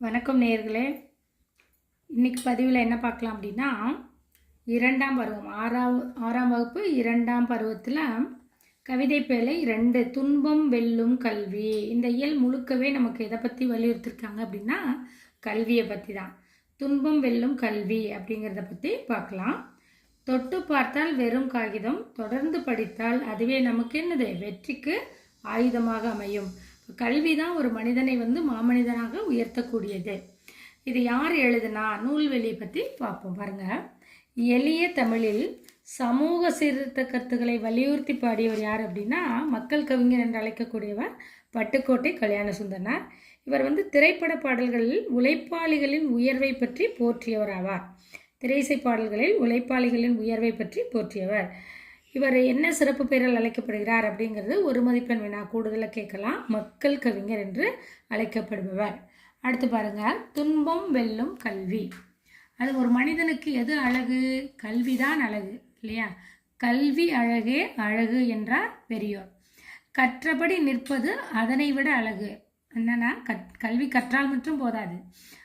வணக்கம் நேர்களே இன்னைக்கு பதிவில் என்ன பார்க்கலாம் அப்படின்னா இரண்டாம் பருவம் ஆறாம் ஆறாம் வகுப்பு இரண்டாம் பருவத்தில் கவிதை பேலை ரெண்டு துன்பம் வெல்லும் கல்வி. இந்த இயல் முழுக்கவே நமக்கு எதை பற்றி வலியுறுத்திருக்காங்க அப்படின்னா கல்வியை பற்றி தான் துன்பம் வெல்லும் கல்வி அப்படிங்கிறத பற்றி பார்க்கலாம். தொட்டு பார்த்தால் வெறும் காகிதம் தொடர்ந்து படித்தால் அதுவே நமக்கு என்னது? வெற்றிக்கு ஆயுதமாக அமையும். கல்வி தான் ஒரு மனிதனை வந்து மாமனிதனாக உயர்த்தக்கூடியது. இது யார் எழுதுனா? நூல்வெளியை பற்றி பார்ப்போம். பாருங்க. எளிய தமிழில் சமூக சீர்திருத்த கருத்துக்களை வலியுறுத்தி பாடியவர் யார் அப்படின்னா மக்கள் கவிஞர் என்று அழைக்கக்கூடியவர் பட்டுக்கோட்டை கல்யாண சுந்தரனார் இவர் வந்து திரைப்பட பாடல்களில் உழைப்பாளிகளின் உயர்வை பற்றி போற்றியவர் ஆவார். திரைசை பாடல்களில் உழைப்பாளிகளின் உயர்வை பற்றி போற்றியவர். இவர் என்ன சிறப்பு பெயரால் அழைக்கப்படுகிறார் அப்படிங்கிறது ஒரு மதிப்பெண் வினா கூடுதலாக கேட்கலாம். மக்கள் கவிஞர் என்று அழைக்கப்படுபவர். அடுத்து பாருங்க. துன்பம் வெல்லும் கல்வி. அது ஒரு மனிதனுக்கு எது அழகு? கல்விதான் அழகு இல்லையா? கல்வி அழகே அழகு என்றார் பெரியோர். கற்றபடி நிற்பது அதனை விட அழகு. என்னன்னா கற் கல்வி கற்றால் மட்டும் போதாது.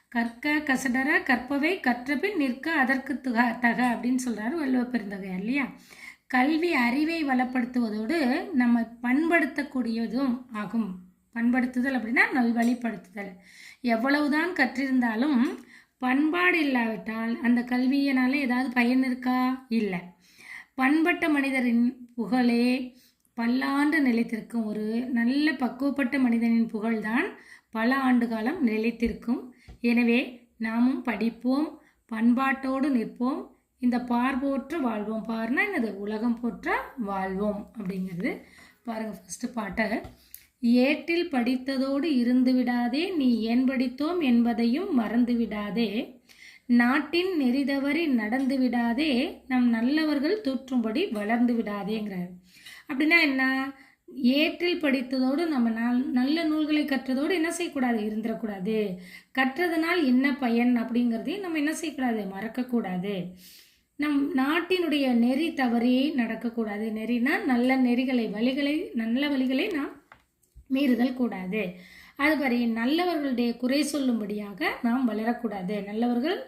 கற்க கசடர கற்பவை கற்றபின் நிற்க அதற்கு துக தக அப்படின்னு சொல்கிறார் வள்ளுவ பெருந்தகையார் இல்லையா? கல்வி அறிவை வளப்படுத்துவதோடு நம்ம பண்படுத்தக்கூடியதும் ஆகும். பண்படுத்துதல் அப்படின்னா நல்வழிப்படுத்துதல் எவ்வளவுதான் கற்றிருந்தாலும் பண்பாடு இல்லாவிட்டால் அந்த கல்வியினால ஏதாவது பயன் இருக்கா? இல்லை. பண்பட்ட மனிதரின் புகழே பல்லாண்டு நிலைத்திருக்கும். ஒரு நல்ல பக்குவப்பட்ட மனிதனின் புகழ்தான் பல ஆண்டு காலம் நிலைத்திருக்கும். எனவே நாமும் படிப்போம் பண்பாட்டோடு நிற்போம். இந்த பார் வாழ்வோம். பார்னா என்னது? உலகம் போற்ற வாழ்வோம் அப்படிங்கிறது. பாருங்கள் ஃபஸ்ட்டு பாட்டை. ஏட்டில் படித்ததோடு இருந்து விடாதே நீ ஏன் படித்தோம் என்பதையும் மறந்து விடாதே. நாட்டின் நெறிதவறி நடந்து விடாதே நம் நல்லவர்கள் தூற்றும்படி வளர்ந்து விடாதேங்கிறார். அப்படின்னா என்ன? ஏற்றில் படித்ததோடு நம்ம நல் நல்ல நூல்களை கற்றதோடு என்ன செய்யக்கூடாது? இருந்துடக்கூடாது கற்றதனால் என்ன பயன் அப்படிங்கிறதையும் நம்ம என்ன செய்யக்கூடாது? மறக்கக்கூடாது. நம் நாட்டினுடைய நெறி தவறியே நடக்கக்கூடாது. நெறினா நல்ல நெறிகளை வழிகளை நல்ல வழிகளை நாம் மீறுதல் கூடாது. அதுபடி நல்லவர்களுடைய குறை சொல்லும்படியாக நாம் வளரக்கூடாது. நல்லவர்கள்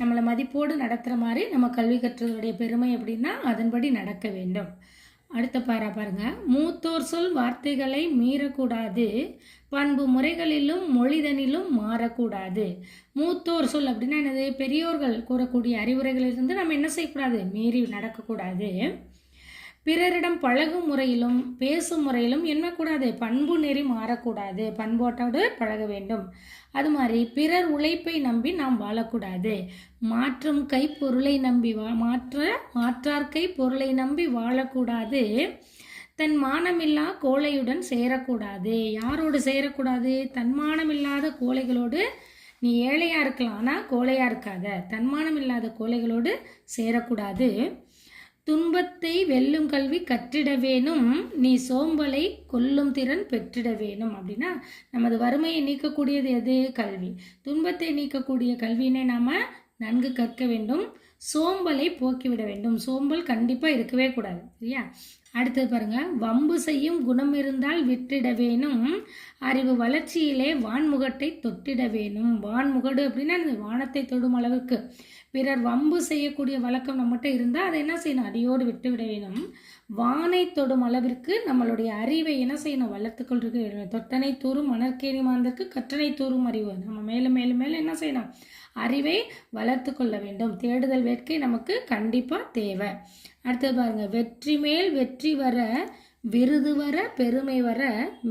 நம்மளை மதிப்போடு நடத்துகிற மாதிரி நம்ம கல்வி கற்றதுடைய பெருமை அப்படின்னா அதன்படி நடக்க வேண்டும். அடுத்த பாரா பாருங்க. மூத்தோர் சொல் வார்த்தைகளை மீறக்கூடாது. பண்பு முறைகளிலும் மொழிதனிலும் மாறக்கூடாது. மூத்தோர் சொல் அப்படின்னா என்னது? பெரியோர்கள் கூறக்கூடிய அறிவுரைகளிலிருந்து நம்ம என்ன செய்யக்கூடாது? மீறி நடக்கக்கூடாது. பிறரிடம் பழகும் முறையிலும் பேசும் முறையிலும் என்னக்கூடாது பண்பு நெறி மாறக்கூடாது. பண்போட்டோடு பழக வேண்டும். அது மாதிரி பிறர் உழைப்பை நம்பி நாம் வாழக்கூடாது. மாற்றும் கை பொருளை நம்பி வா மாற்ற மாற்றார்கை பொருளை நம்பி வாழக்கூடாது. தன் மானமில்லா கோழையுடன் சேரக்கூடாது. யாரோடு சேரக்கூடாது? தன்மானமில்லாத கோழைகளோடு நீ ஏழையாக இருக்கலாம். ஆனால் கோழையாக இருக்காத. தன்மானம் இல்லாத கோழைகளோடு சேரக்கூடாது. துன்பத்தை வெல்லும் கல்வி கற்றிட வேணும். நீ சோம்பலை கொல்லும் திறன் பெற்றிட வேணும். அப்படின்னா நமது வறுமையை நீக்கக்கூடியது எது? கல்வி. துன்பத்தை நீக்கக்கூடிய கல்வியினை நாம் நன்கு கற்க வேண்டும். சோம்பலை போக்கிவிட வேண்டும். சோம்பல் கண்டிப்பாக இருக்கவே கூடாது சரியா? அடுத்தது பாருங்க. வம்பு செய்யும் குணம் இருந்தால் விட்டிட வேணும். அறிவு வளர்ச்சியிலே வான்முகட்டை தொட்டிட வேணும். வான்முகடு அப்படின்னா வானத்தை தொடும் அளவுக்கு. பிறர் வம்பு செய்யக்கூடிய வழக்கம் நம்மகிட்ட இருந்தால் அதை என்ன செய்யணும்? அடியோடு விட்டுவிட வேணும். வானை தொடும் அளவிற்கு நம்மளுடைய அறிவை என்ன செய்யணும்? வளர்த்துக்கொள்றது தொட்டனை தூரும் மணற்கேணி மாந்தற்கு கற்றனை தூரும் அறிவு. நம்ம மேலும் மேலும் மேலும் என்ன செய்யணும்? அறிவை வளர்த்து கொள்ள வேண்டும். தேடுதல் வேட்கை நமக்கு கண்டிப்பாக தேவை. அடுத்தது பாருங்க வெற்றி மேல் வெற்றி வர விருது வர பெருமை வர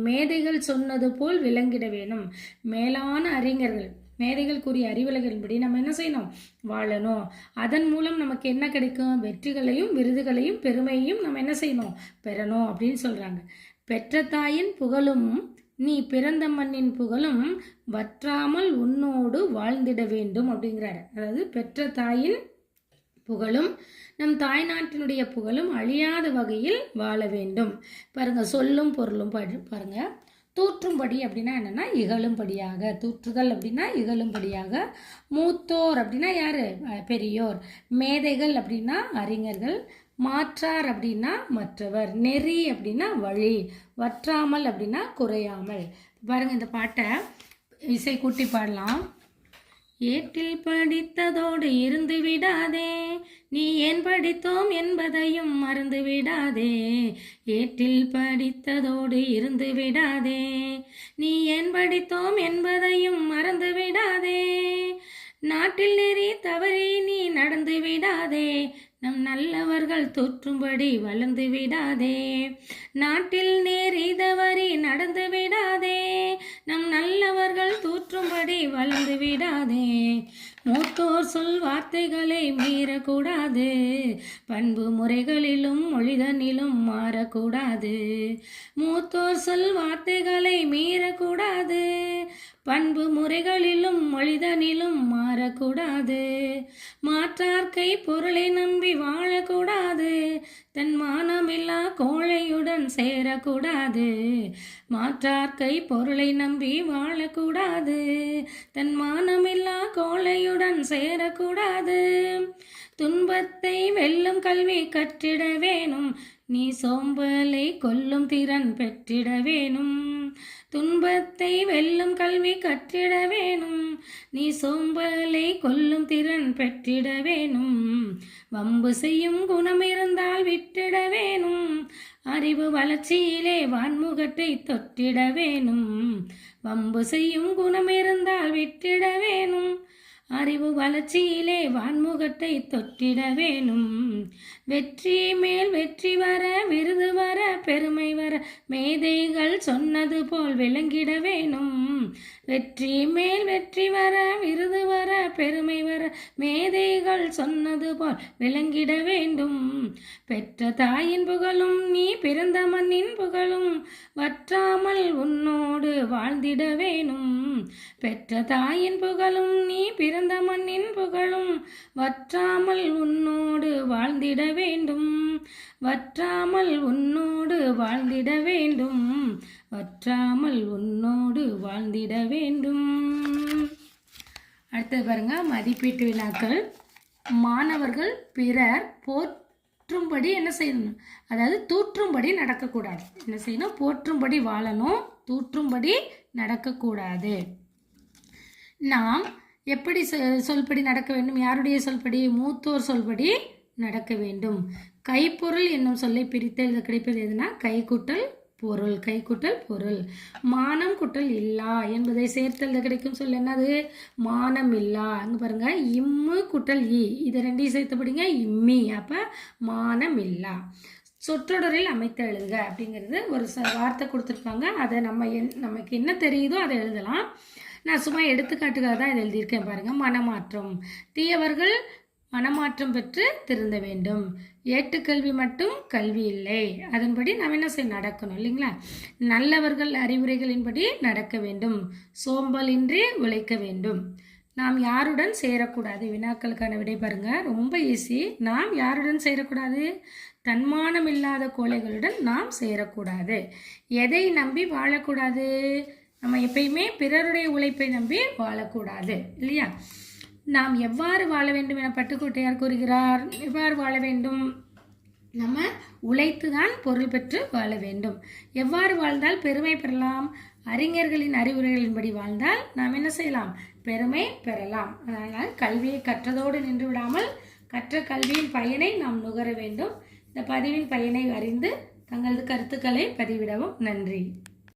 மேதைகள் சொன்னது போல் விளங்கிட வேணும். மேலான அறிஞர்கள் மேதைகள் கூறிய அறிவுலைகளின்படி நம்ம என்ன செய்யணும்? வாழணும். அதன் மூலம் நமக்கு என்ன கிடைக்கும்? வெற்றிகளையும் விருதுகளையும் பெருமையும் நம்ம என்ன செய்யணும்? பெறணும் அப்படின்னு சொல்கிறாங்க பெற்ற தாயின் புகழும் நீ பிறந்த மண்ணின் புகழும் வற்றாமல் உன்னோடு வாழ்ந்திட வேண்டும் அப்படிங்கிறாரு. அதாவது பெற்ற தாயின் புகழும் நம் தாய்நாட்டினுடைய புகழும் அழியாத வகையில் வாழ வேண்டும். பாருங்க சொல்லும் பொருளும் பாருங்க. தூற்றும்படி அப்படின்னா என்னென்னா இகழும்படியாக. தூற்றுதல் அப்படின்னா இகழும்படியாக. மூத்தோர் அப்படின்னா யார்? பெரியோர். மேதைகள் அப்படின்னா அறிஞர்கள். மாற்றார் அப்படின்னா மற்றவர். நெறி அப்படின்னா வழி. வற்றாமல் அப்படின்னா குறையாமல். பாருங்கள் இந்த பாட்டை இசை கூட்டி பாடலாம். ஏட்டில் படித்ததோடு இருந்து விடாதே. நீ ஏன் படித்தோம் என்பதையும் மறந்து விடாதே. ஏட்டில் படித்ததோடு இருந்து விடாதே. நீ ஏன் படித்தோம் என்பதையும் மறந்து விடாதே. நாட்டில் நெறி தவறி நீ நடந்து விடாதே. நம் நல்லவர்கள் தோற்றும்படி வளர்ந்து விடாதே. நாட்டில் நேரிதவறி நடந்து விடாதே. நம் நல்லவர்கள் தோற்றும்படி வளர்ந்து விடாதே. மூத்தோர் சொல் வார்த்தைகளை மீறக்கூடாது. பண்பு முறைகளிலும் மொழிதனிலும் மாறக்கூடாது. மூத்தோர் சொல் வார்த்தைகளை மீறக்கூடாது. பண்பு முறைகளிலும் மொழிதனிலும் மாறக்கூடாது. மாற்றார்க்கை பொருளை நம்பி வாழக்கூடாது. தன் மானமில்லா கோழையுடன் சேரக்கூடாது. மாற்றார்க்கை பொருளை நம்பி வாழக்கூடாது. தன் மானமில்லா கோழையுடன் சேரக்கூடாது. துன்பத்தை வெல்லும் கல்வி கற்றிட வேணும். நீ சோம்பலை கொல்லும் திறன் பெற்றிட வேணும். துன்பத்தை வெல்லும் கல்வி கற்றிட வேணும். நீ சோம்பலை கொல்லும் திறன் பெற்றிட வேணும். வம்பு செய்யும் குணம் இருந்தால் விட்டிட வேணும். அறிவு வளர்ச்சியிலே வான்முகத்தை தொட்டிட வேணும். வம்பு செய்யும் குணம் இருந்தால் விட்டிட வேணும். அறிவு வளர்ச்சியிலே வான்முகத்தை தொட்டிட வேணும். வெற்றி மேல் வெற்றி வர விருது வர பெருமை வர மேதைகள் சொன்னது போல் விளங்கிட வேணும். வெற்றி மேல் வெற்றி வர விருது வர பெருமை வர மேதைகள் சொன்னது போல் விளங்கிட வேண்டும். பெற்ற தாயின் புகழும் நீ பிறந்த மண்ணின் புகழும் வற்றாமல் உன்னோடு வாழ்ந்திட வேணும். பெற்ற தாயின் புகழும் நீ பிறந்த மண்ணின் புகழும் வற்றாமல் உன்னோடு வாழ்ந்திட வேண்டும். வற்றாமல் உன்னோடு வாழ்ந்திட வேண்டும். வற்றாமல் உன்னோடு வாழ்ந்திட வேண்டும். அடுத்தது பாருங்க மதிப்பீட்டு வினாக்கள். மாணவர்கள் பிறர் போற்றும்படி என்ன செய்யணும்? அதாவது தூற்றும்படி நடக்கக்கூடாது. என்ன செய்யணும்? போற்றும்படி வாழணும். தூற்றும்படி நடக்கக்கூடாது. நாம் எப்படி சொ- சொல்படி நடக்க வேண்டும்? யாருடைய சொல்படி? மூத்தோர் சொல்படி நடக்க வேண்டும். கைப்பொருள் என்னும் சொல்லை பிரித்தல் கிடைப்பது எதுனா? கைக்குட்டல் பொருள் கைக்குட்டல் பொருள். மானம் குட்டல் இல்லா என்பதை சேர்த்தெழுத கிடைக்கும் சொல் என்னது? மானம் இல்லா. அங்க பாருங்க இம்மு குட்டல் இ. இதை ரெண்டையும் சேர்த்து படிங்க இம்மி. அப்ப மானம் இல்லா. சொற்றொடரில் அமைத்து எழுதுக அப்படிங்கிறது ஒரு ச வார்த்தை கொடுத்துருப்பாங்க அதை நம்ம என் நமக்கு என்ன தெரியுதோ அதை எழுதலாம். நான் சும்மா எடுத்துக்காட்டுக்காக தான் இதை எழுதியிருக்கேன் பாருங்கள் மனமாற்றம். தீயவர்கள் மனமாற்றம் பெற்று திருந்த வேண்டும். ஏட்டுக்கல்வி மட்டும் கல்வி இல்லை. அதன்படி நாம் என்ன செய்ய நடக்கணும் இல்லைங்களா? நல்லவர்கள் அறிவுரைகளின்படி நடக்க வேண்டும். சோம்பலின்றி உழைக்க வேண்டும். நாம் யாருடன் சேரக்கூடாது? வினாக்களுக்கான விடை பாருங்க. ரொம்ப ஈஸி நாம் யாருடன் சேரக்கூடாது? தன்மானம் இல்லாத கோழைகளுடன் நாம் சேரக்கூடாது. எதை நம்பி வாழக்கூடாது? நம்ம எப்பயுமே பிறருடைய உழைப்பை நம்பி வாழக்கூடாது இல்லையா? நாம் எவ்வாறு வாழ வேண்டும் என பட்டுக்கோட்டையார் கூறுகிறார் எவ்வாறு வாழ வேண்டும்? நம்ம உழைத்து தான் பொருள் பெற்று வாழ வேண்டும். எவ்வாறு வாழ்ந்தால் பெருமை பெறலாம்? அறிஞர்களின் அறிவுரைகளின்படி வாழ்ந்தால் நாம் என்ன செய்யலாம்? பெருமை பெறலாம். அதனால் கல்வியை கற்றதோடு நின்று விடாமல் கற்ற கல்வியின் பயனை நாம் நுகர வேண்டும். இந்த பதிவின் பயனை அறிந்து தங்களது கருத்துக்களை பதிவிடவும் நன்றி.